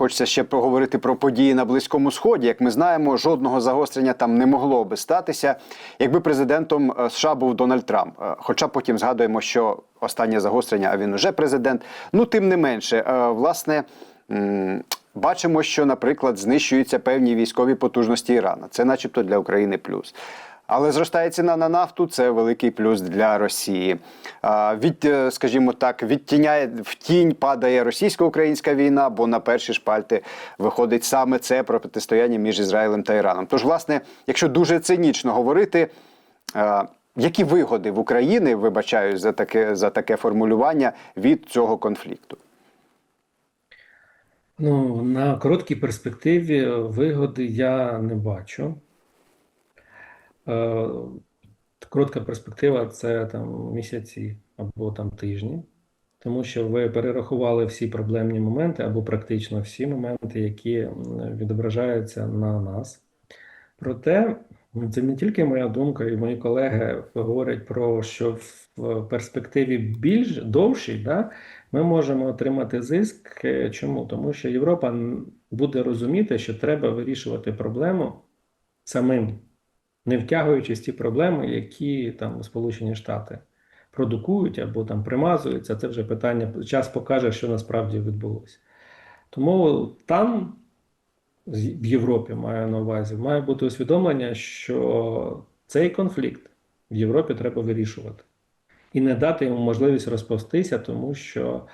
хочеться ще поговорити про події на Близькому Сході. Як ми знаємо, жодного загострення там не могло би статися, якби президентом е, США був Дональд Трамп. Е, Хоча потім згадуємо, що останнє загострення, а він уже президент. Ну тим не менше, е, власне. Бачимо, що, наприклад, знищуються певні військові потужності Ірана. Це, начебто, для України плюс. Але зростає ціна на нафту це великий плюс для Росії. Від, е, скажімо так, відтіняє в тінь падає російсько-українська війна, бо на перші шпальти виходить саме це про протистояння між Ізраїлем та Іраном. Тож, власне, якщо дуже цинічно говорити. Які вигоди в Україні, вибачаюсь за таке за таке формулювання від цього конфлікту? Ну, на короткій перспективі вигоди я не бачу. Е, Коротка перспектива це там місяці або там тижні, тому що ви перерахували всі проблемні моменти або практично всі моменти, які відображаються на нас. Проте це не тільки моя думка, і мої колеги говорять про що в перспективі більш довшій, да, ми можемо отримати зиск. Чому? Тому що Європа буде розуміти, що треба вирішувати проблему самим, не втягуючись ті проблеми, які там Сполучені Штати продукують або там примазуються. Це вже питання. Час покаже, що насправді відбулося. Тому там в Європі маю на увазі, має бути усвідомлення, що цей конфлікт в Європі треба вирішувати і не дати йому можливість розповстися, тому що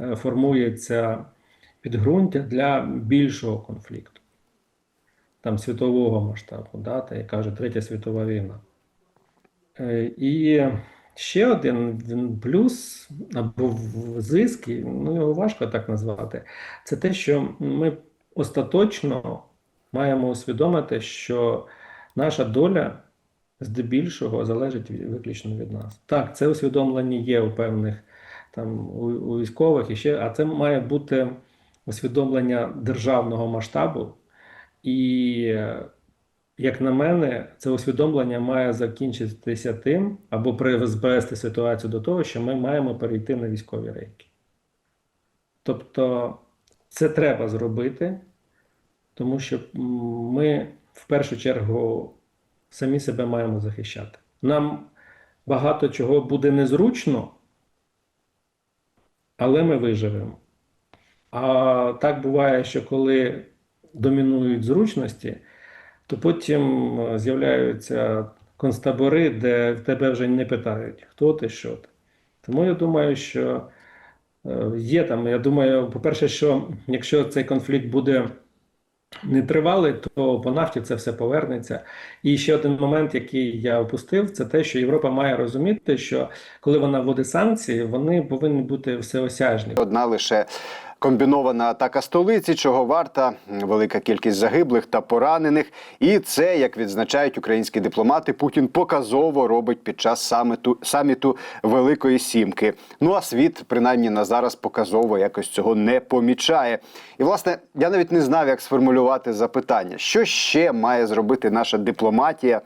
е, формується підґрунтя для більшого конфлікту, там світового масштабу, да, та, як кажуть, Третя світова війна. Е, І ще один плюс або зиск, ну його важко так назвати, це те, що ми остаточно маємо усвідомити, що наша доля здебільшого залежить виключно від нас. Так, це усвідомлення є у певних там у, у військових і ще, а це має бути усвідомлення державного масштабу. І, як на мене, це усвідомлення має закінчитися тим або призвести ситуацію до того, що ми маємо перейти на військові рейки. Тобто, це треба зробити, тому що ми в першу чергу самі себе маємо захищати. Нам багато чого буде незручно, але ми виживемо. А так буває, що коли домінують зручності, то потім е, з'являються концтабори, де в тебе вже не питають, хто ти, що ти. Тому я думаю, що е, є там. Я думаю, по-перше, що якщо цей конфлікт буде нетривалий, то по нафті це все повернеться. І ще один момент, який я опустив, це те, що Європа має розуміти, що коли вона вводить санкції, вони повинні бути всеосяжні. Одна лише комбінована атака столиці, чого варта велика кількість загиблих та поранених. І це, як відзначають українські дипломати, Путін показово робить під час саміту, саміту Великої Сімки. Ну а світ, принаймні на зараз, показово якось цього не помічає. І власне я навіть не знав, як сформулювати запитання, що ще має зробити наша дипломатія.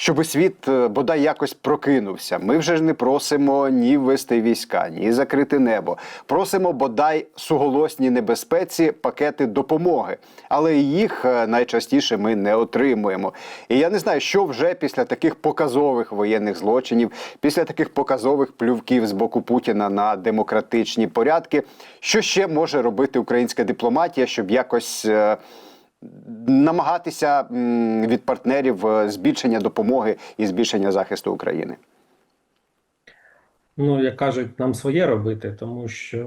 Щоби світ е, бодай якось прокинувся. Ми вже ж не просимо ні ввести війська, ні закрити небо. Просимо бодай суголосні небезпеці пакети допомоги, але їх е, найчастіше ми не отримуємо. І я не знаю, що вже після таких показових воєнних злочинів, після таких показових плювків з боку Путіна на демократичні порядки, що ще може робити українська дипломатія, щоб якось. Намагатися від партнерів е, збільшення допомоги і збільшення захисту України. Ну, як кажуть, нам своє робити, тому що,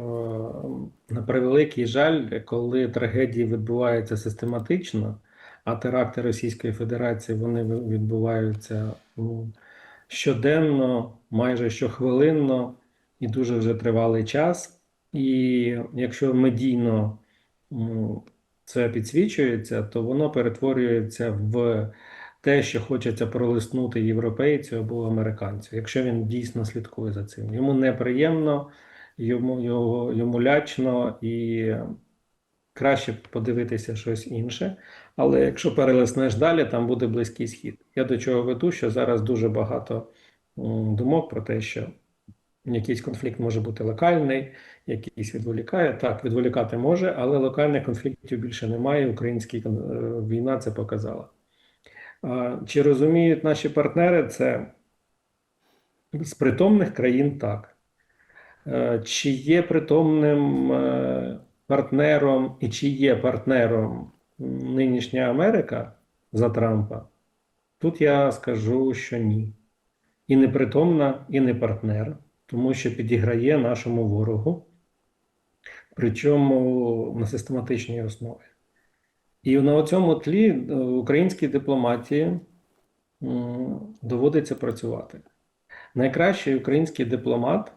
на превеликий жаль, коли трагедії відбуваються систематично, а теракти Російської Федерації вони відбуваються ну, щоденно, майже щохвилинно і дуже вже тривалий час. І якщо медійно це підсвічується, то воно перетворюється в те, що хочеться пролиснути європейцю або американцю, якщо він дійсно слідкує за цим. Йому неприємно, йому, його, йому лячно і краще подивитися щось інше. Але якщо перелиснеш далі, там буде близький схід. Я до чого веду, що зараз дуже багато думок про те, що Якийсь конфлікт може бути локальний, якийсь відволікає. Так, відволікати може, але локальних конфліктів більше немає. Українська е, війна це показала. Чи розуміють наші партнери це з притомних країн так. Е, Чи є притомним е, партнером і чи є партнером нинішня Америка за Трампа? Тут я скажу, що ні. І не притомна, і не партнер, тому що підіграє нашому ворогу, причому на систематичній основі. І на цьому тлі е, українській дипломатії доводиться працювати. Найкращий український дипломат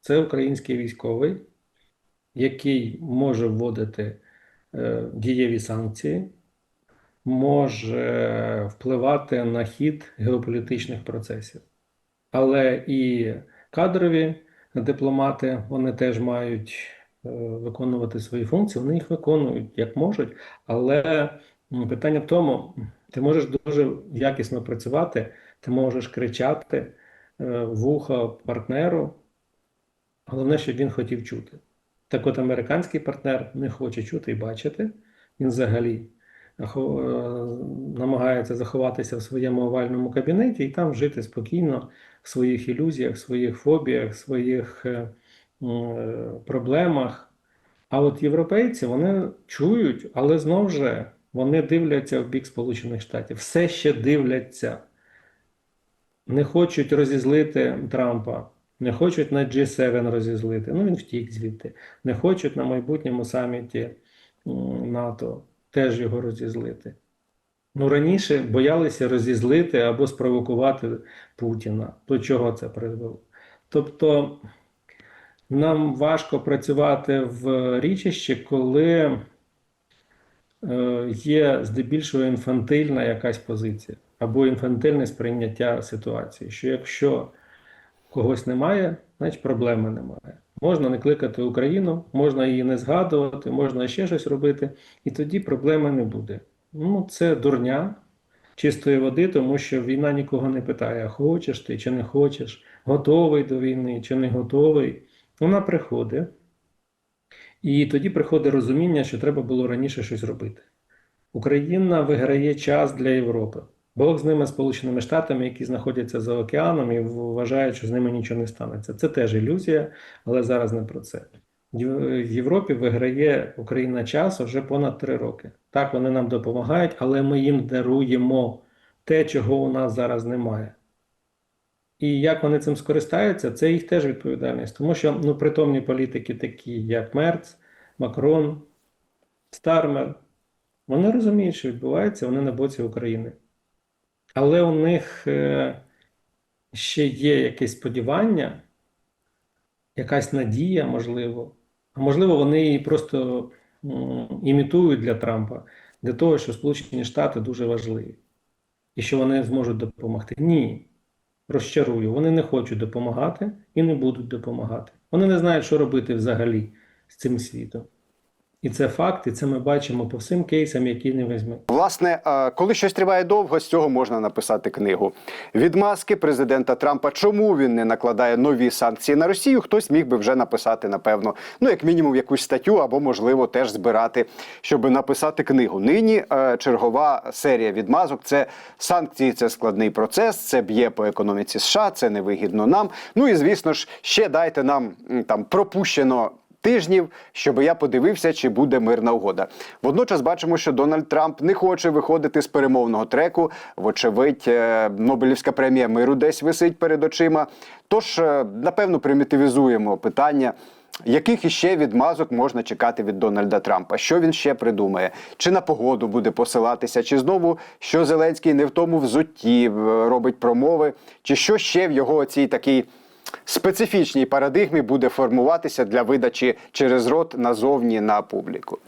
це український військовий, який може вводити е, дієві санкції, може впливати на хід геополітичних процесів. Але і кадрові дипломати вони теж мають е, виконувати свої функції. Вони їх виконують як можуть, але питання в тому, ти можеш дуже якісно працювати, ти можеш кричати е, в вухо партнеру. Головне, щоб він хотів чути. Так от американський партнер не хоче чути і бачити. Він взагалі намагається заховатися в своєму овальному кабінеті і там жити спокійно в своїх ілюзіях, своїх фобіях, своїх е, е, проблемах. А от європейці вони чують, але знову ж вони дивляться в бік Сполучених Штатів. Все ще дивляться не хочуть розізлити Трампа, не хочуть на G7 розізлити. Ну він втік звідти. Не хочуть на майбутньому саміті НАТО теж його розізлити. Ну раніше боялися розізлити або спровокувати Путіна. До чого це призвело? Тобто нам важко працювати в річищі, коли е, є здебільшого інфантильна якась позиція або інфантильне сприйняття ситуації, що якщо когось немає, значить проблеми немає. Можна не кликати Україну, можна її не згадувати, можна ще щось робити, і тоді проблеми не буде. Ну, це дурня чистої води, тому що війна нікого не питає, хочеш ти чи не хочеш, готовий до війни чи не готовий. Вона приходить. І тоді приходить розуміння, що треба було раніше щось робити. Україна виграє час для Європи. Бог з ними, Сполученими Штатами, які знаходяться за океаном і вважають, що з ними нічого не станеться. Це теж ілюзія, але зараз не про це. В Європі виграє Україна час вже понад три роки. Так, вони нам допомагають, але ми їм даруємо те, чого у нас зараз немає. І як вони цим скористаються, це їх теж відповідальність. Тому що ну, притомні політики, такі як Мерц, Макрон, Стармер, вони розуміють, що відбувається, вони на боці України. Але у них е, ще є якесь сподівання, якась надія, можливо. А можливо, вони її просто імітують для Трампа, для того, що Сполучені Штати дуже важливі і що вони зможуть допомогти. Ні, розчарую, вони не хочуть допомагати і не будуть допомагати. Вони не знають, що робити взагалі з цим світом. І це факт, і це ми бачимо по всім кейсам, які не візьме. Власне, коли щось триває довго, з цього можна написати книгу. Відмазки президента Трампа, чому він не накладає нові санкції на Росію, хтось міг би вже написати, напевно, ну як мінімум якусь статтю, або можливо теж збирати, щоб написати книгу. Нині е, чергова серія відмазок. Це санкції, це складний процес, це б'є по економіці США, це невигідно нам. Ну і звісно ж, ще дайте нам там пропущено тижнів, щоб я подивився, чи буде мирна угода. Водночас бачимо, що Дональд Трамп не хоче виходити з перемовного треку. Вочевидь, е, Нобелівська премія миру десь висить перед очима. Тож, е, напевно, примітивізуємо питання. Яких іще відмазок можна чекати від Дональда Трампа? Що він ще придумає? Чи на погоду буде посилатися, чи знову що Зеленський не в тому взутті е, робить промови, чи що ще в його цій такій специфічній парадигмі буде формуватися для видачі через рот назовні на публіку.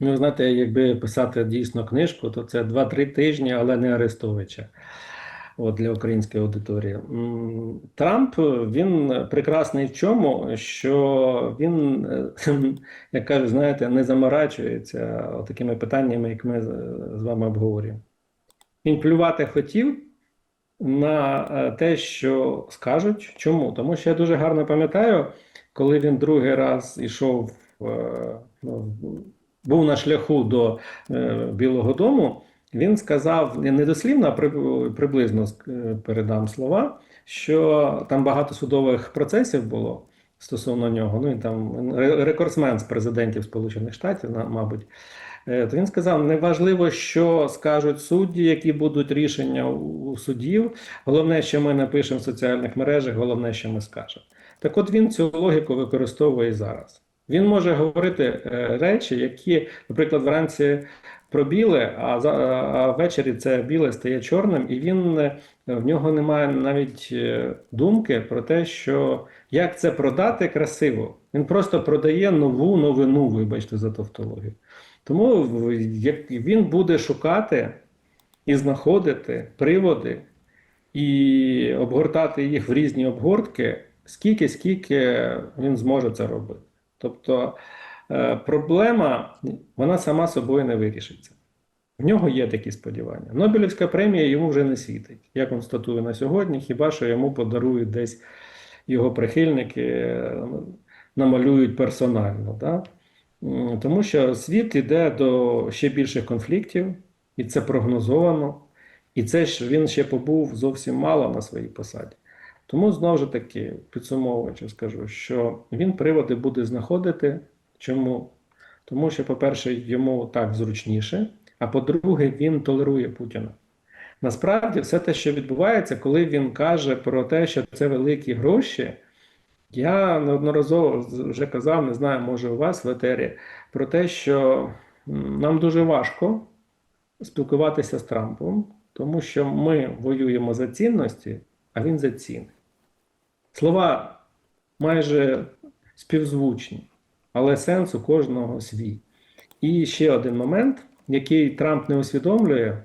Ну, знаєте, якби писати дійсно книжку, то це 2-3 тижні, але не Арестовича. От для української аудиторії. Трамп він прекрасний в чому, що він, е, як кажуть, знаєте, не заморачується такими питаннями, як ми з з вами обговорюємо. Він плювати хотів на е, те, що скажуть. Чому? Тому що я дуже гарно пам'ятаю, коли він другий раз ішов, е, ну, був на шляху до е, Білого Дому, він сказав не дослівно, а приблизно передам слова, що там багато судових процесів було стосовно нього. Ну і там рекордсмен з президентів Сполучених Штатів, мабуть. Е, То він сказав: неважливо, що скажуть судді, які будуть рішення у судів. Головне, що ми напишемо в соціальних мережах, головне, що ми скажемо. Так от він цю логіку використовує і зараз. Він може говорити е, речі, які, наприклад, вранці про біле, а, за, а ввечері це біле стає чорним, і він е, в нього немає навіть думки про те, що як це продати красиво. Він просто продає нову новину, вибачте за тавтологію. Тому він буде шукати і знаходити приводи і обгортати їх в різні обгортки, скільки, скільки він зможе це робити. Тобто е, проблема вона сама собою не вирішиться. В нього є такі сподівання. Нобелівська премія йому вже не світить. Я констатую на сьогодні, хіба що йому подарують десь його прихильники, е, намалюють персонально. Да? Тому що світ іде до ще більших конфліктів, і це прогнозовано. І це ж він ще побув зовсім мало на своїй посаді. Тому знову ж таки, підсумовуючи, скажу, що він приводи буде знаходити. Чому? Тому що, по-перше, йому так зручніше, а по-друге, він толерує Путіна. Насправді, все те, що відбувається, коли він каже про те, що це великі гроші, я неодноразово вже казав, не знаю, може у вас в етері, про те, що нам дуже важко спілкуватися з Трампом, тому що ми воюємо за цінності, а він за ціни. Слова майже співзвучні, але сенс у кожного свій. І ще один момент, який Трамп не усвідомлює,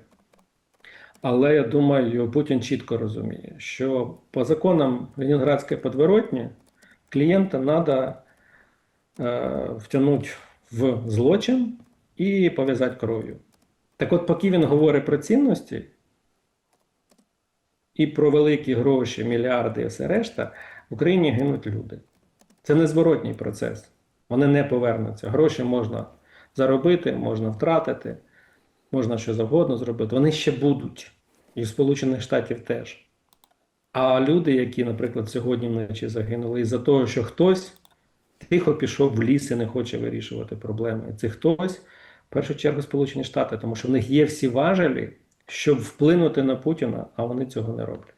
але я думаю, Путін чітко розуміє, що по законам Ленінградської подворотні клієнта треба е, втягнути в злочин і пов'язати кров'ю. Так от, поки він говорить про цінності і про великі гроші, мільярди і все решта, в Україні гинуть люди. Це незворотній процес. Вони не повернуться. Гроші можна заробити, можна втратити, можна що завгодно зробити. Вони ще будуть. І в Сполучених Штатів теж. А люди, які, наприклад, сьогодні вночі загинули, із-за того, що хтось тихо пішов в ліс і не хоче вирішувати проблеми. І це хтось, в першу чергу, Сполучені Штати, тому що в них є всі важелі, щоб вплинути на Путіна, а вони цього не роблять.